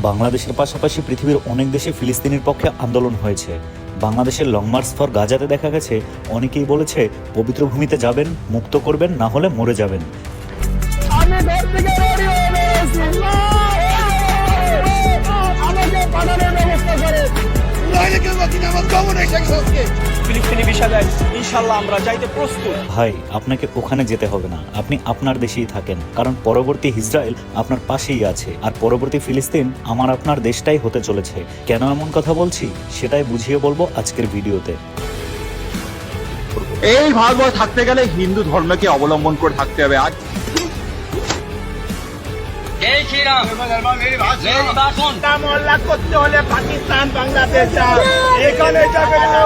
বাংলাদেশের পাশাপাশি পৃথিবীর অনেক দেশে ফিলিস্তিনের পক্ষে আন্দোলন হয়েছে বাংলাদেশের লং মার্চ ফর গাজাতে দেখা গেছে অনেকেই বলেছে পবিত্র ভূমিতে যাবেন মুক্ত করবেন না হলে মরে যাবেন ফিলিস্তিনি ভিসা দেয় ইনশাল্লাহ আমরা যাইতে প্রস্তুত। ভাই আপনাকে ওখানে যেতে হবে না। আপনি আপনার দেশেই থাকেন কারণ পরবর্তী ইসরায়েল আপনার পাশেই আছে আর পরবর্তী ফিলিস্তিন আমার আপনার দেশটাই হতে চলেছে। কেন এমন কথা বলছি? সেটাই বুঝিয়ে বলব আজকের ভিডিওতে। এই ভারতবর্ষে থাকতে গেলে হিন্দু ধর্মকে অবলম্বন করে থাকতে হবে। আজ জয় শ্রীরাম। জয় বাসন মোল্লা করতে হলে পাকিস্তান বাংলাদেশ এখানে যাবে না।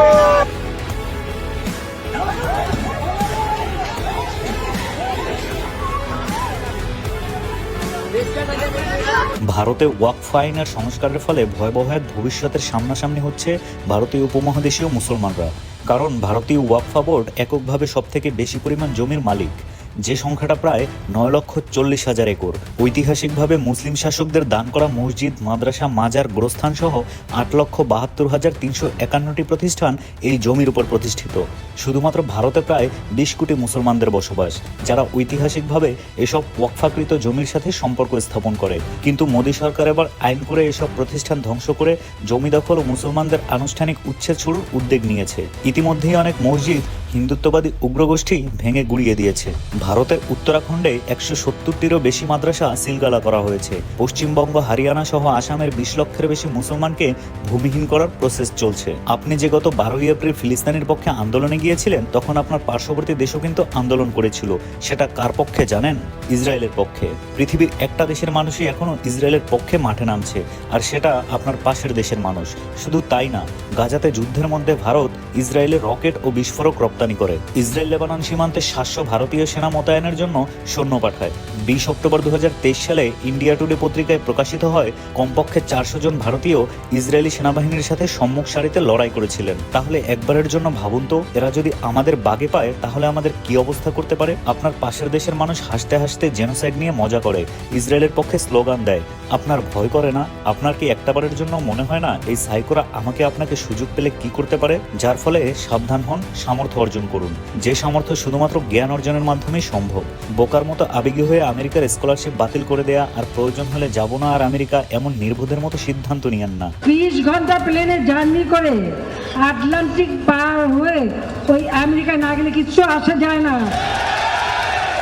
ভারতে ওয়াকফ আইনের সংস্কারের ফলে ভয়াবহ এক ভবিষ্যতের সামনাসামনি হচ্ছে ভারতীয় উপমহাদেশীয় মুসলমানরা। কারণ ভারতীয় ওয়াকফা বোর্ড এককভাবে সবথেকে বেশি পরিমাণ জমির মালিক। যে সংখ্যাটা প্রায় নয় লক্ষ চল্লিশ হাজার একর। ঐতিহাসিকভাবে মুসলিম শাসকদের দান করা মসজিদ, মাদ্রাসা, মাজার, গোরস্থান সহ আট লক্ষ বাহাত্তর হাজার তিনশো একান্নটি প্রতিষ্ঠান এই জমির উপর প্রতিষ্ঠিত। শুধুমাত্র ভারতে প্রায় বিশ কোটি মুসলমানদের বসবাস, যারা ঐতিহাসিকভাবে এসব ওয়াকফাকৃত জমির সাথে সম্পর্ক স্থাপন করে। কিন্তু মোদী সরকার এবার আইন করে এসব প্রতিষ্ঠান ধ্বংস করে জমি দখল ও মুসলমানদের আনুষ্ঠানিক উচ্ছেদ শুরুর উদ্যোগ নিয়েছে। ইতিমধ্যেই অনেক মসজিদ হিন্দুত্ববাদী উগ্রগোষ্ঠী ভেঙে গুড়িয়ে দিয়েছে। ভারতের উত্তরাখণ্ডে একশো সত্তরটিরও বেশি মাদ্রাসা সিলগালা করা হয়েছে। পশ্চিমবঙ্গ, হারিয়ানা সহ আসামের বিশ লক্ষের বেশি মুসলমানকে ভূমিহীন করার প্রসেস চলছে। আপনি যে গত বারোই এপ্রিল ফিলিস্তিনের পক্ষে আন্দোলনে গিয়েছিলেন, তখন আপনার পার্শ্ববর্তী দেশও কিন্তু আন্দোলন করেছিল। সেটা কার পক্ষে জানেন? ইসরায়েলের পক্ষে। পৃথিবীর একটা দেশের মানুষই এখনও ইসরায়েলের পক্ষে মাঠে নামছে, আর সেটা আপনার পাশের দেশের মানুষ। শুধু তাই না গাজাতে যুদ্ধের মধ্যে ভারত ইসরায়েলের রকেট ও বিস্ফোরক রপ্তানি করে। ইসরায়েল লেবানন সীমান্তে সাতশো ভারতীয় সেনা মোতায়েনের জন্য সৈন্য পাঠায়। বিশ অক্টোবর দুহাজার তেইশ সালে ইন্ডিয়া টুডে পত্রিকায় প্রকাশিত হয়, কমপক্ষে চারশো জন ভারতীয় ইসরায়েলি সেনাবাহিনীর সাথে সম্মুখ সারিতে লড়াই করেছিলেন। তাহলে একবারের জন্য ভাবুন তো, এরা যদি আমাদের বাগে পায়, তাহলে আমাদের কি অবস্থা করতে পারে? আপনার পাশের দেশের মানুষ হাসতে হাসতে জেনোসাইড নিয়ে মজা করে, ইসরায়েলের পক্ষে স্লোগান দেয় আপনার ভয় করে না? আপনার কি একটাবারের জন্য মনে হয় না এই সাইকোরা আমাকে আপনাকে সুযোগ পেলে কি করতে পারে? যার ফলে সাবধান হন, সামর্থ্য অর্জন করুন। যে সামর্থ্য শুধুমাত্র জ্ঞান অর্জনের মাধ্যমেই সম্ভব। বোকার মতো আবেগী হয়ে আমেরিকার স্কলারশিপ বাতিল করে দেয়া আর প্রয়োজন হলে যাব না আর আমেরিকা এমন নির্বোধের মতো সিদ্ধান্ত নিয়েন না। বিশ ঘণ্টা প্লেনে জার্নি করে আটলান্টিক পার হয়ে ওই আমেরিকা না গেলে কিচ্ছু আসা যায় না।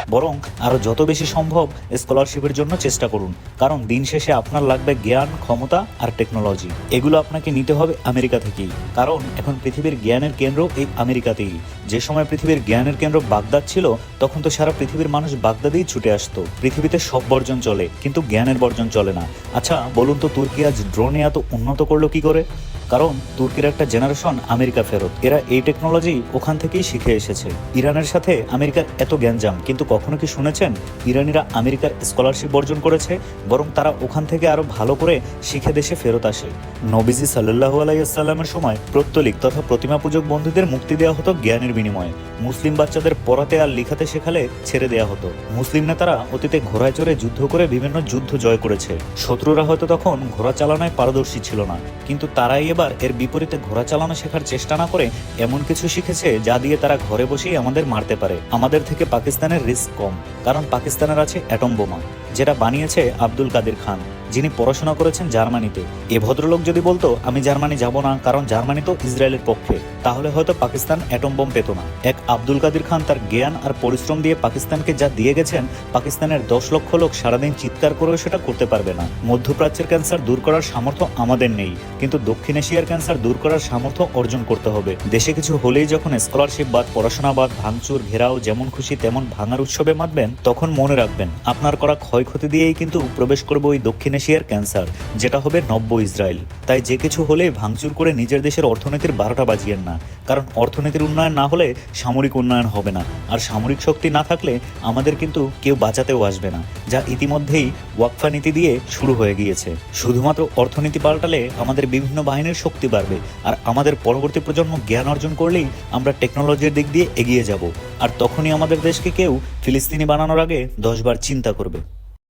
বরং আরও যত বেশি সম্ভব স্কলারশিপের জন্য চেষ্টা করুন। কারণ দিন শেষে আপনার লাগবে জ্ঞান, ক্ষমতা আর টেকনোলজি এগুলো আপনাকে নিতে হবে আমেরিকা থেকেই। কারণ এখন পৃথিবীর জ্ঞানের কেন্দ্র এই আমেরিকাতেই। যে সময় পৃথিবীর জ্ঞানের কেন্দ্র বাগদাদ ছিল, তখন তো সারা পৃথিবীর মানুষ বাগদাদেই ছুটে আসতো। পৃথিবীতে সব বর্জন চলে, কিন্তু জ্ঞানের বর্জন চলে না। আচ্ছা বলুন তো তুর্কি আজ ড্রোনে এত উন্নত করল কি করে? কারণ তুর্কির একটা জেনারেশন আমেরিকা ফেরত। এরা এই টেকনোলজি ওখান থেকেই শিখে এসেছে। ইরানের সাথে আমেরিকার এত জ্ঞানজাম কিন্তু কখনো কি শুনেছেন? ইরানিরা আমেরিকার স্কলারশিপ বর্জন করেছে, বরং তারা ওখান থেকে আরও ভালো করে শিখে দেশে ফেরত আসে। নবীজি সাল্লাহু আলাইসাল্লামের সময় প্রত্যলিক তথা প্রতিমা পূজক বন্ধুদের মুক্তি দেওয়া হতো জ্ঞানের বিনিময়ে। মুসলিম বাচ্চাদের পড়াতে আর লিখাতে শেখালে ছেড়ে দেওয়া হতো। মুসলিম নেতারা অতীতে ঘোড়ায় চড়ে যুদ্ধ করে বিভিন্ন যুদ্ধ জয় করেছে। শত্রুরা হয়তো তখন ঘোড়া চালানোয় পারদর্শী ছিল না, কিন্তু তারাই এবার এর বিপরীতে ঘোড়া চালানো শেখার চেষ্টা না করে এমন কিছু শিখেছে যা দিয়ে তারা ঘরে বসেই আমাদের মারতে পারে। আমাদের থেকে পাকিস্তানের রিস্ক কম, কারণ পাকিস্তানের আছে অ্যাটম বোমা, যেটা বানিয়েছে আব্দুল কাদির খান। যিনি পড়াশোনা করেছেন জার্মানিতে। এ ভদ্রলোক যদি বলতো, আমি জার্মানি যাব না, কারণ জার্মানি তো ইসরায়েলের পক্ষে, তাহলে হয়তো পাকিস্তান অ্যাটম বোম পেত না। এক আব্দুল কাদির খান তার জ্ঞান আর পরিশ্রম দিয়ে পাকিস্তানকে যা দিয়ে গেছেন, পাকিস্তানের দশ লক্ষ লোক সারাদিন চিৎকার করেও সেটা করতে পারবে না। মধ্যপ্রাচ্যের ক্যান্সার দূর করার সামর্থ্য আমাদের নেই, কিন্তু দক্ষিণ এশিয়ার ক্যান্সার দূর করার সামর্থ্য অর্জন করতে হবে। দেশে কিছু হলেই যখন স্কলারশিপ বাদ পড়াশোনা বাদ ভাঙচুর, ঘেরাও যেমন খুশি তেমন ভাঙার উৎসবে মাতবেন, তখন মনে রাখবেন, আপনার করা ক্ষয়ক্ষতি দিয়েই কিন্তু প্রবেশ করবে ওই দক্ষিণ এশিয়ার ক্যান্সার, যেটা হবে নব্য ইসরায়েল। তাই যে কিছু হলে ভাঙচুর করে নিজের দেশের অর্থনীতির বারোটা বাজিয়েন না। কারণ অর্থনীতির উন্নয়ন না হলে সামরিক উন্নয়ন হবে না। আর সামরিক শক্তি না থাকলে আমাদের কিন্তু কেউ বাঁচাতেও আসবে না, যা ইতিমধ্যেই ওয়াকফা নীতি দিয়ে শুরু হয়ে গিয়েছে। শুধুমাত্র অর্থনীতি পাল্টালে আমাদের বিভিন্ন বাহিনীর শক্তি বাড়বে, আর আমাদের পরবর্তী প্রজন্ম জ্ঞান অর্জন করলেই আমরা টেকনোলজির দিক দিয়ে এগিয়ে যাব। আর তখনই আমাদের দেশকে কেউ ফিলিস্তিনি বানানোর আগে দশবার চিন্তা করবে।